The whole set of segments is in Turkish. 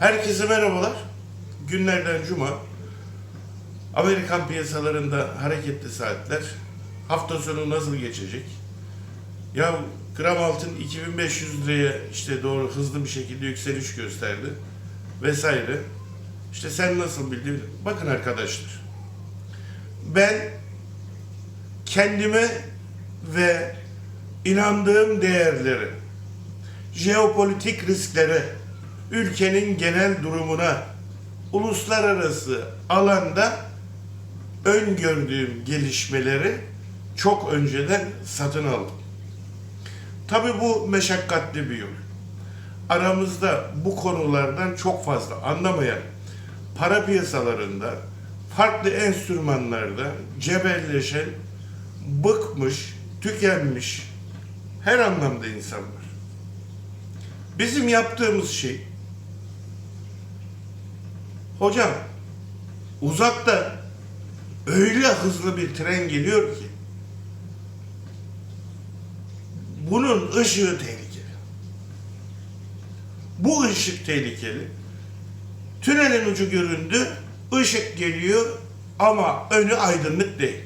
Herkese merhabalar. Günlerden cuma. Amerikan piyasalarında hareketli saatler. Hafta sonu nasıl geçecek? Ya gram altın 2500 liraya işte doğru hızlı bir şekilde yükseliş gösterdi. Vesaire. İşte sen nasıl bildin? Bakın arkadaşlar. Ben kendime ve inandığım değerlere jeopolitik risklere, ülkenin genel durumuna, uluslararası alanda öngördüğüm gelişmeleri çok önceden satın aldım. Tabii bu meşakkatli bir yol. Aramızda bu konulardan çok fazla anlamayan para piyasalarında, farklı enstrümanlarda cebelleşen, bıkmış, tükenmiş her anlamda insan var. Bizim yaptığımız şey hocam uzakta öyle hızlı bir tren geliyor ki bunun ışığı tehlikeli. Bu ışık tehlikeli. Tünelin ucu göründü, ışık geliyor ama önü aydınlık değil.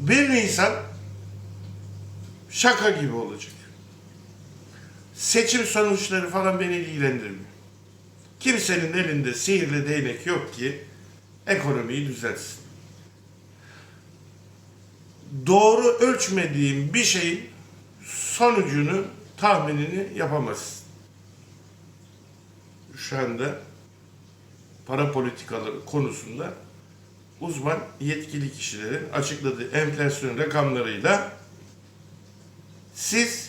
1 Nisan şaka gibi olacak. Seçim sonuçları falan beni ilgilendirmiyor. Kimsenin elinde sihirli değnek yok ki ekonomiyi düzeltsin. Doğru ölçmediğim bir şeyin sonucunu, tahminini yapamazsın. Şu anda para politikaları konusunda uzman yetkili kişilerin açıkladığı enflasyon rakamlarıyla siz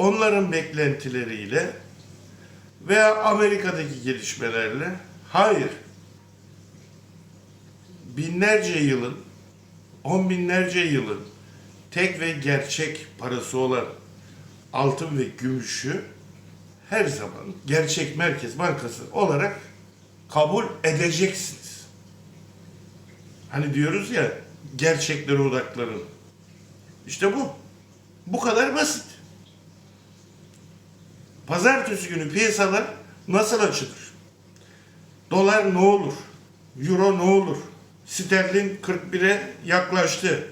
onların beklentileriyle veya Amerika'daki gelişmelerle hayır binlerce yılın on binlerce yılın tek ve gerçek parası olan altın ve gümüşü her zaman gerçek Merkez Bankası olarak kabul edeceksiniz. Hani diyoruz ya gerçeklere odaklanın. İşte bu. Bu kadar basit. Pazartesi günü piyasalar nasıl açılır? Dolar ne olur? Euro ne olur? Sterlin 41'e yaklaştı.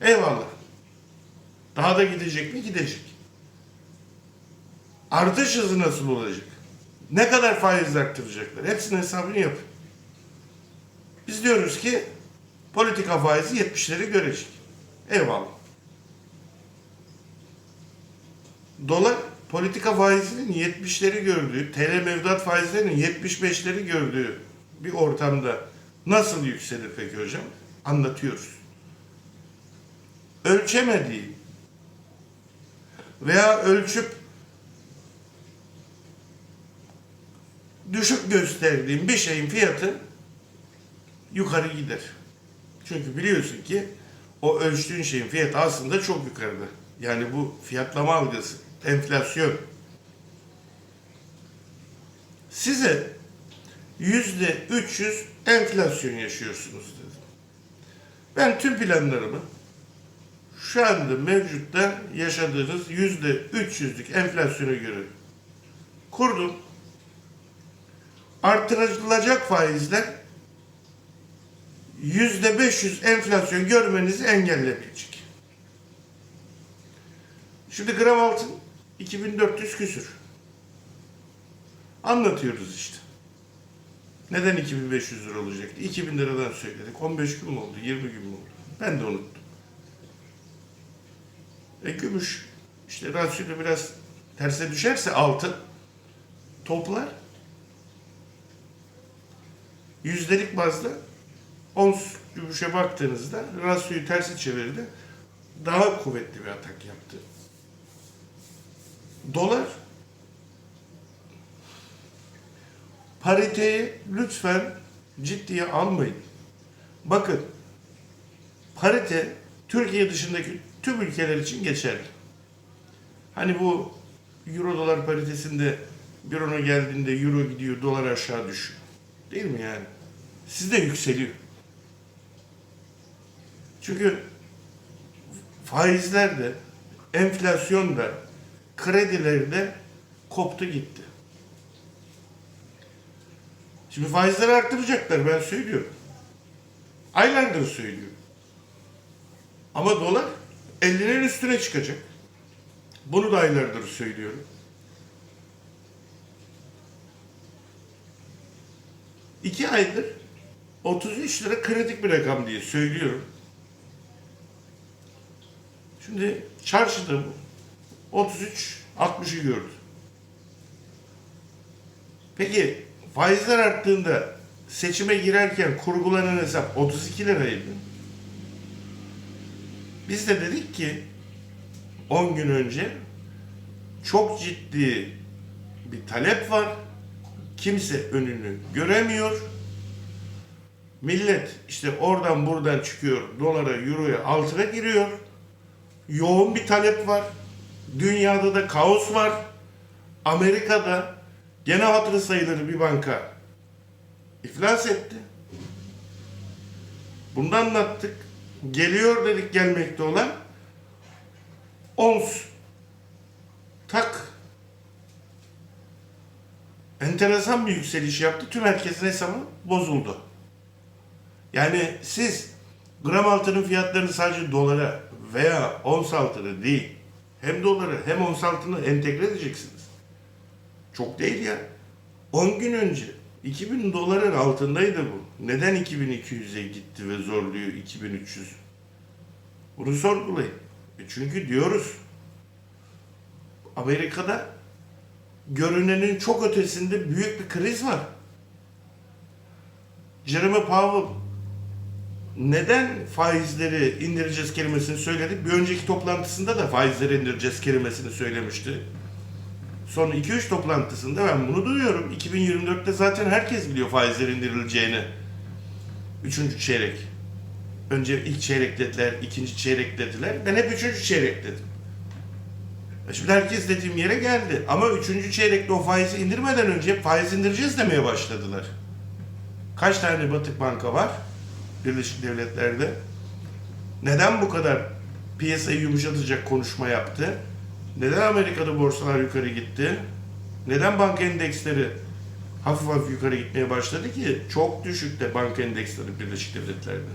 Eyvallah. Daha da gidecek mi? Gidecek. Artış hızı nasıl olacak? Ne kadar faiz arttıracaklar? Hepsinin hesabını yapın. Biz diyoruz ki politika faizi 70'leri görecek. Eyvallah. Dolar politika faizinin 70'leri gördüğü, TL mevduat faizlerinin 75'leri gördüğü bir ortamda nasıl yükselir peki hocam? Anlatıyoruz. Ölçemediği veya ölçüp düşük gösterdiğim bir şeyin fiyatı yukarı gider. Çünkü biliyorsun ki o ölçtüğün şeyin fiyatı aslında çok yukarıda. Yani bu fiyatlama algısı, enflasyon. Size yüzde 300 enflasyon yaşıyorsunuz dedim. Ben tüm planlarımı şu anda mevcutta yaşadığınız yüzde 300'lük enflasyona göre kurdum. Artırılacak faizler yüzde 500 enflasyon görmenizi engellemeyecek. Şimdi gram altın 2400 küsür. Anlatıyoruz işte. Neden 2500 lira olacaktı? 2000 liradan söyledik. 15 gün mü oldu? 20 gün mü oldu? Ben de unuttum. E gümüş işte rasyonu biraz terse düşerse altın toplar. Yüzdelik bazda ons gümüşe baktığınızda rasyoyu tersi çevirdi. Daha kuvvetli bir atak yaptı. Dolar pariteyi lütfen ciddiye almayın. Bakın parite Türkiye dışındaki tüm ülkeler için geçerli. Hani bu euro dolar paritesinde bir ona geldiğinde euro gidiyor, dolar aşağı düşüyor. Değil mi yani? Sizde yükseliyor. Çünkü faizler de, enflasyon da kredileri de koptu gitti. Şimdi faizleri arttıracaklar ben söylüyorum. Aylardır söylüyorum. Ama dolar 50'nin üstüne çıkacak. Bunu da aylardır söylüyorum. İki aydır 33 lira kritik bir rakam diye söylüyorum. Şimdi çarşıda bu 33 60'ı gördü. Peki faizler arttığında seçime girerken kurgulanan hesap 32 liraydı. Biz de dedik ki 10 gün önce çok ciddi bir talep var. Kimse önünü göremiyor. Millet işte oradan buradan çıkıyor, dolara, euroya, altına giriyor. Yoğun bir talep var. Dünyada da kaos var. Amerika'da gene hatırı sayılır bir banka iflas etti. Bunu anlattık. Geliyor dedik gelmekte olan ons tak enteresan bir yükseliş yaptı. Tüm herkesin hesabı bozuldu. Yani siz gram altının fiyatlarını sadece dolara veya ons altını değil hem doları hem ons altını entegre edeceksiniz. Çok değil ya. 10 gün önce 2000 doların altındaydı bu. Neden 2200'e gitti ve zorluyor 2300? Bunu sorgulayın. E çünkü diyoruz Amerika'da görünenin çok ötesinde büyük bir kriz var. Jeremy Powell neden faizleri indireceğiz kelimesini söyledi? Bir önceki toplantısında da faizleri indireceğiz kelimesini söylemişti. Son 2-3 toplantısında ben bunu duyuyorum. 2024'te zaten herkes biliyor faizler indirileceğini. Üçüncü çeyrek. Önce ilk çeyrek dediler, ikinci çeyrek dediler. Ben hep üçüncü çeyrek dedim. E Şimdi herkes dediğim yere geldi. Ama üçüncü çeyrekte o faizi indirmeden önce faiz indireceğiz demeye başladılar. Kaç tane batık banka var Birleşik Devletler'de? Neden bu kadar piyasayı yumuşatacak konuşma yaptı? Neden Amerika'da borsalar yukarı gitti? Neden banka endeksleri hafif hafif yukarı gitmeye başladı ki? Çok düşükte banka endeksleri Birleşik Devletler'de.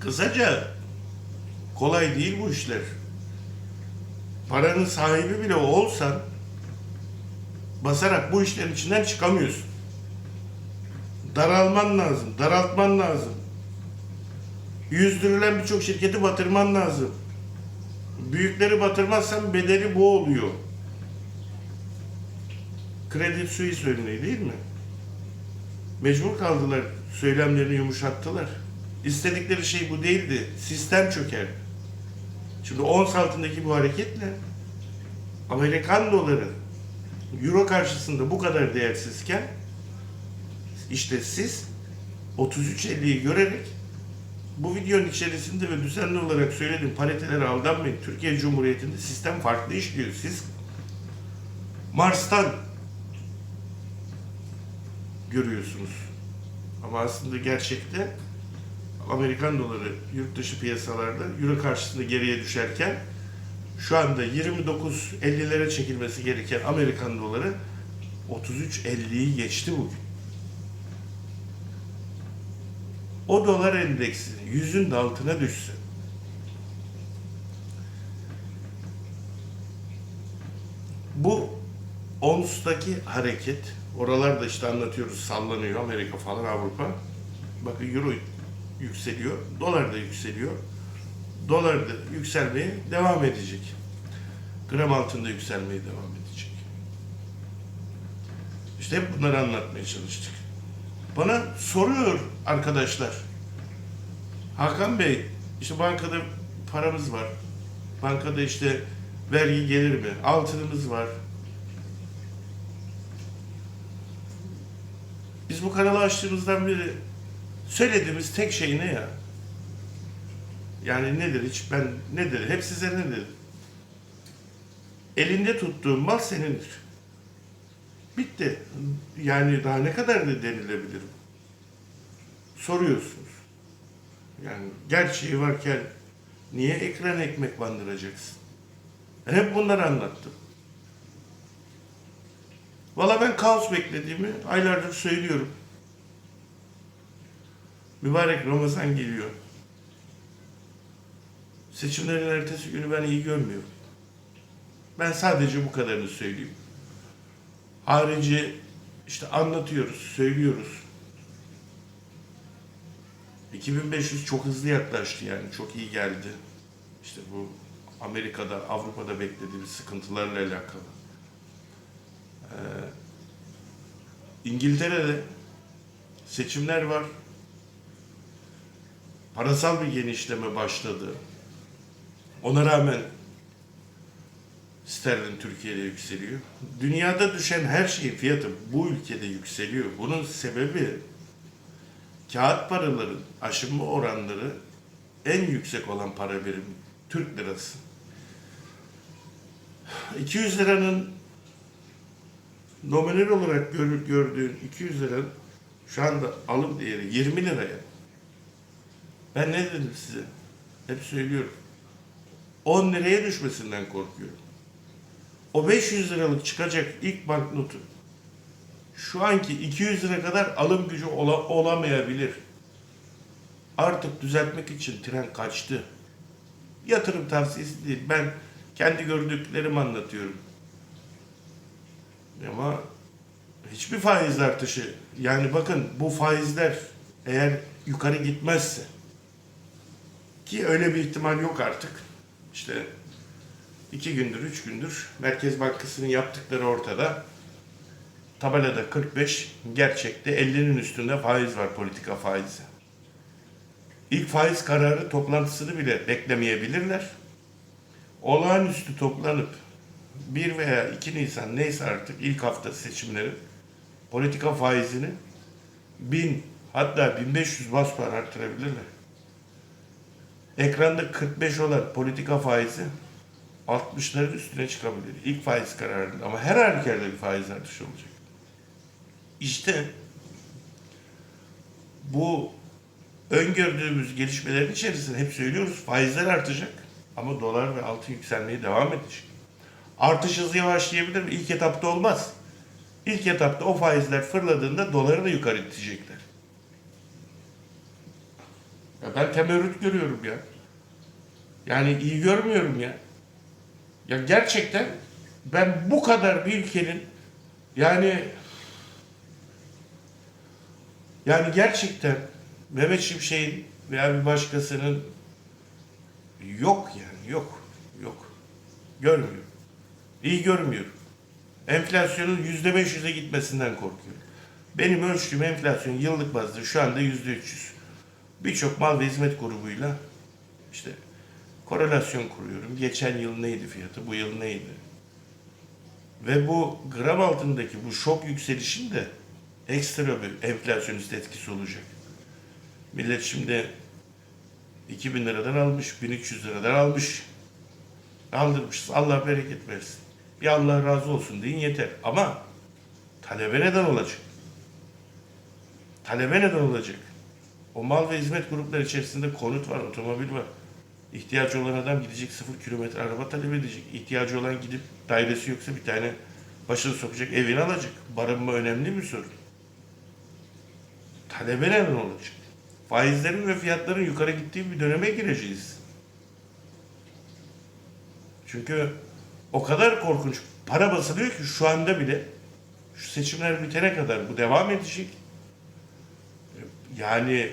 Kısaca kolay değil bu işler. Paranın sahibi bile olsan basarak bu işlerin içinden çıkamıyorsun. Daralman lazım, daraltman lazım. Yüzdürülen birçok şirketi batırman lazım. Büyükleri batırmazsan bedeli bu oluyor. Kredi Suisse örneği değil mi? Mecbur kaldılar, söylemlerini yumuşattılar. İstedikleri şey bu değildi, sistem çökerdi. Şimdi ons altındaki bu hareketle Amerikan doları Euro karşısında bu kadar değersizken işte siz 33.50'yi görerek bu videonun içerisinde ve düzenli olarak söylediğim paritelere aldanmayın. Türkiye Cumhuriyeti'nde sistem farklı işliyor. Siz Mars'tan görüyorsunuz. Ama aslında gerçekte Amerikan doları yurt dışı piyasalarda euro karşısında geriye düşerken şu anda 29.50'lere çekilmesi gereken Amerikan doları 33.50'yi geçti bugün. O dolar endeksi yüzün altına düşse bu ONS'taki hareket oralarda işte anlatıyoruz sallanıyor Amerika falan Avrupa. Bakın euro yükseliyor dolar da yükseliyor. Dolar da yükselmeye devam edecek. Gram altında yükselmeye devam edecek. İşte hep bunları anlatmaya çalıştık bana soruyor arkadaşlar Hakan Bey işte bankada paramız var bankada işte vergi gelir mi altınımız var Biz bu kanalı açtığımızdan beri söylediğimiz tek şey ne ya? Yani nedir hiç ben nedir? Hep size nedir? Elinde tuttuğun mal senindir. Bitti. Yani daha ne kadar da denilebilir? Soruyorsunuz. Yani gerçeği varken niye ekran ekmek bandıracaksın? Ben hep bunları anlattım. Valla ben kaos beklediğimi aylardır söylüyorum. Mübarek Ramazan geliyor. Seçimlerin ertesi günü ben iyi görmüyorum. Ben sadece bu kadarını söyleyeyim. Harici işte anlatıyoruz, söylüyoruz. 2500 çok hızlı yaklaştı yani çok iyi geldi. İşte bu Amerika'da, Avrupa'da beklediğimiz sıkıntılarla alakalı. Ee, İngiltere'de seçimler var. Parasal bir genişleme başladı. Ona rağmen sterlin Türkiye'de yükseliyor. Dünyada düşen her şeyin fiyatı bu ülkede yükseliyor. Bunun sebebi kağıt paraların aşınma oranları en yüksek olan para birimi Türk lirası. 200 liranın nominal olarak gör- gördüğün 200 liranın şu anda alım değeri 20 liraya. Ben ne dedim size? Hep söylüyorum. 10 liraya düşmesinden korkuyorum. O 500 liralık çıkacak ilk banknotu şu anki 200 lira kadar alım gücü ola- olamayabilir. Artık düzeltmek için tren kaçtı. Yatırım tavsiyesi değil. Ben kendi gördüklerimi anlatıyorum. Ama hiçbir faiz artışı yani bakın bu faizler eğer yukarı gitmezse ki öyle bir ihtimal yok artık. İşte iki gündür, üç gündür Merkez Bankası'nın yaptıkları ortada. Tabelada 45, gerçekte 50'nin üstünde faiz var, politika faizi. İlk faiz kararı toplantısını bile beklemeyebilirler. Olağanüstü toplanıp 1 veya 2 Nisan neyse artık ilk hafta seçimleri politika faizini 1000 hatta 1500 bas puan arttırabilirler. Ekranda 45 olan politika faizi 60'ların üstüne çıkabilir. İlk faiz kararında ama her halükarda bir faiz artışı olacak. İşte bu öngördüğümüz gelişmelerin içerisinde hep söylüyoruz faizler artacak ama dolar ve altın yükselmeye devam edecek. Artış hızı yavaşlayabilir mi? İlk etapta olmaz. İlk etapta o faizler fırladığında doları da yukarı itecekler. Ya ben temerrüt görüyorum ya. Yani iyi görmüyorum ya. Ya gerçekten ben bu kadar bir ülkenin yani yani gerçekten Mehmet Şimşek'in veya bir başkasının yok yani yok yok görmüyorum. İyi görmüyorum. Enflasyonun yüzde beş yüze gitmesinden korkuyorum. Benim ölçtüğüm enflasyon yıllık bazda şu anda yüzde üç yüz. Birçok mal ve hizmet grubuyla işte korelasyon kuruyorum. Geçen yıl neydi fiyatı, bu yıl neydi? Ve bu gram altındaki bu şok yükselişin de ekstra bir enflasyonist etkisi olacak. Millet şimdi 2000 liradan almış, 1300 liradan almış. Aldırmışız. Allah bereket versin. Bir Allah razı olsun deyin yeter. Ama talebe neden olacak? Talebe neden olacak? O mal ve hizmet grupları içerisinde konut var, otomobil var. İhtiyacı olan adam gidecek sıfır kilometre araba talep edecek. İhtiyacı olan gidip dairesi yoksa bir tane başını sokacak evini alacak. Barınma önemli bir sorun. Talebe neden olacak? Faizlerin ve fiyatların yukarı gittiği bir döneme gireceğiz. Çünkü o kadar korkunç para basılıyor ki şu anda bile şu seçimler bitene kadar bu devam edecek. Yani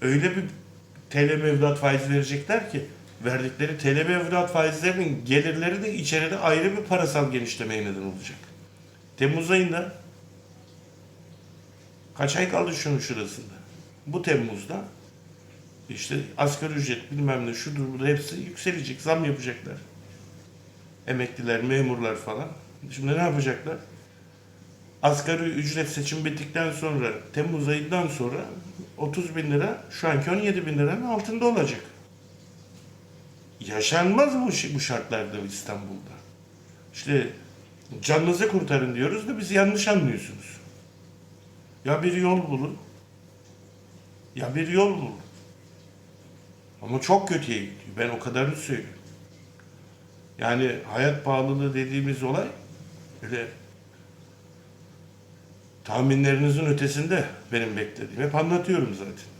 öyle bir TL mevduat faizi verecekler ki verdikleri TL mevduat faizlerinin gelirleri de içeride ayrı bir parasal genişlemeye neden olacak. Temmuz ayında kaç ay kaldı şunun şurasında? Bu Temmuz'da işte asgari ücret bilmem ne şudur bu hepsi yükselecek. Zam yapacaklar. Emekliler, memurlar falan. Şimdi ne yapacaklar? Asgari ücret seçim bittikten sonra Temmuz ayından sonra 30 bin lira şu anki 17 bin liranın altında olacak. Yaşanmaz bu, bu şartlarda İstanbul'da. İşte canınızı kurtarın diyoruz da bizi yanlış anlıyorsunuz. Ya bir yol bulun. Ya bir yol bulun. Ama çok kötüye gidiyor. Ben o kadarını söylüyorum. Yani hayat pahalılığı dediğimiz olay öyle tahminlerinizin ötesinde benim beklediğim. Hep anlatıyorum zaten.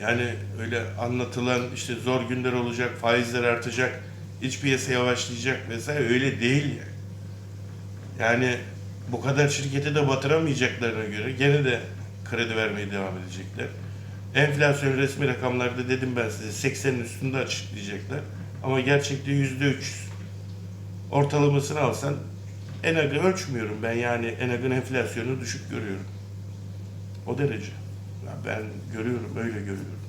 Yani öyle anlatılan işte zor günler olacak, faizler artacak, iç piyasa yavaşlayacak vesaire öyle değil yani. Yani bu kadar şirketi de batıramayacaklarına göre gene de kredi vermeye devam edecekler. Enflasyon resmi rakamlarda dedim ben size 80'in üstünde açıklayacaklar. Ama gerçekte yüzde 300. Ortalamasını alsan ENAG'ı ölçmüyorum ben yani ENAG'ın enflasyonu düşük görüyorum. O derece. Ben görüyorum, öyle görüyorum.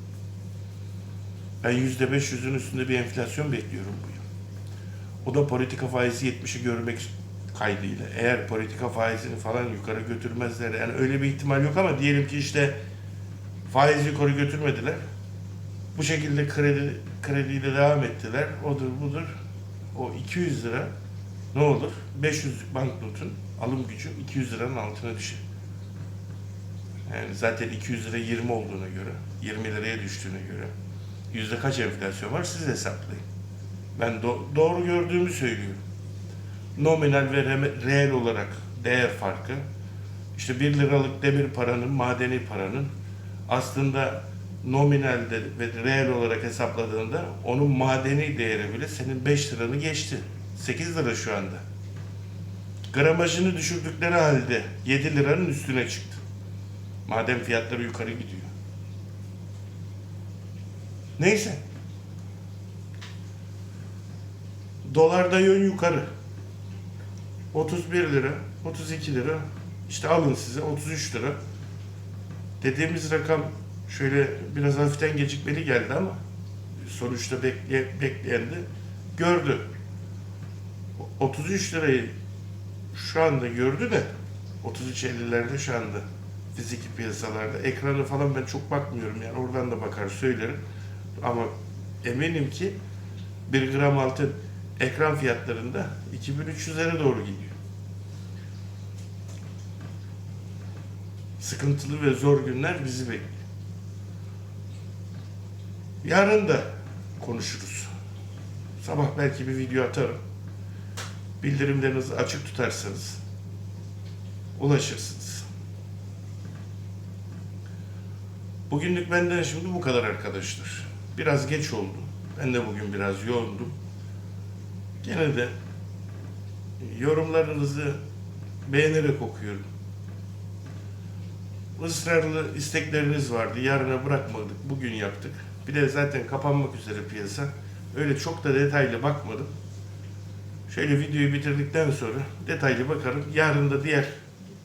Ben yüzde 500'ün üstünde bir enflasyon bekliyorum bu yıl. O da politika faizi 70'i görmek kaydıyla. Eğer politika faizini falan yukarı götürmezler, yani öyle bir ihtimal yok ama diyelim ki işte faizi yukarı götürmediler. Bu şekilde kredi krediyle devam ettiler. Odur budur. O 200 lira ne olur? 500 banknotun alım gücü 200 liranın altına düşer. Yani zaten 200 lira 20 olduğuna göre, 20 liraya düştüğüne göre yüzde kaç enflasyon var siz hesaplayın. Ben do- doğru gördüğümü söylüyorum. Nominal ve re- reel olarak değer farkı, işte 1 liralık demir paranın, madeni paranın aslında nominalde ve reel olarak hesapladığında onun madeni değeri bile senin 5 liranı geçti. 8 lira şu anda. Gramajını düşürdükleri halde 7 liranın üstüne çıktı. Madem fiyatları yukarı gidiyor. Neyse. Dolarda yön yukarı. 31 lira, 32 lira. İşte alın size 33 lira. Dediğimiz rakam şöyle biraz hafiften gecikmeli geldi ama sonuçta bekle, bekleyen de gördü. 33 lirayı şu anda gördü de 33.50'lerde şu anda fiziki piyasalarda. Ekranı falan ben çok bakmıyorum yani oradan da bakar söylerim. Ama eminim ki 1 gram altın ekran fiyatlarında 2300'lere doğru gidiyor. Sıkıntılı ve zor günler bizi bekliyor. Yarın da konuşuruz. Sabah belki bir video atarım. Bildirimlerinizi açık tutarsanız ulaşırsınız. Bugünlük benden şimdi bu kadar arkadaşlar. Biraz geç oldu. Ben de bugün biraz yoğundum. Gene de yorumlarınızı beğenerek okuyorum. Israrlı istekleriniz vardı. Yarına bırakmadık. Bugün yaptık. Bir de zaten kapanmak üzere piyasa. Öyle çok da detaylı bakmadım. Şöyle videoyu bitirdikten sonra detaylı bakarım. Yarın da diğer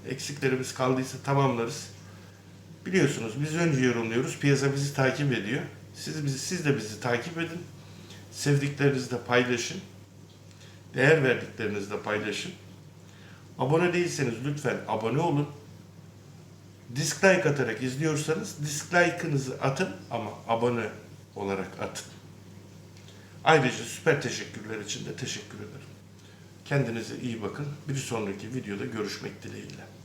eksiklerimiz kaldıysa tamamlarız. Biliyorsunuz biz önce yorumluyoruz. Piyasa bizi takip ediyor. Siz, bizi, siz de bizi takip edin. Sevdiklerinizle paylaşın. Değer verdiklerinizle paylaşın. Abone değilseniz lütfen abone olun. Dislike atarak izliyorsanız dislike'ınızı atın ama abone olarak atın. Ayrıca süper teşekkürler için de teşekkür ederim. Kendinize iyi bakın. Bir sonraki videoda görüşmek dileğiyle.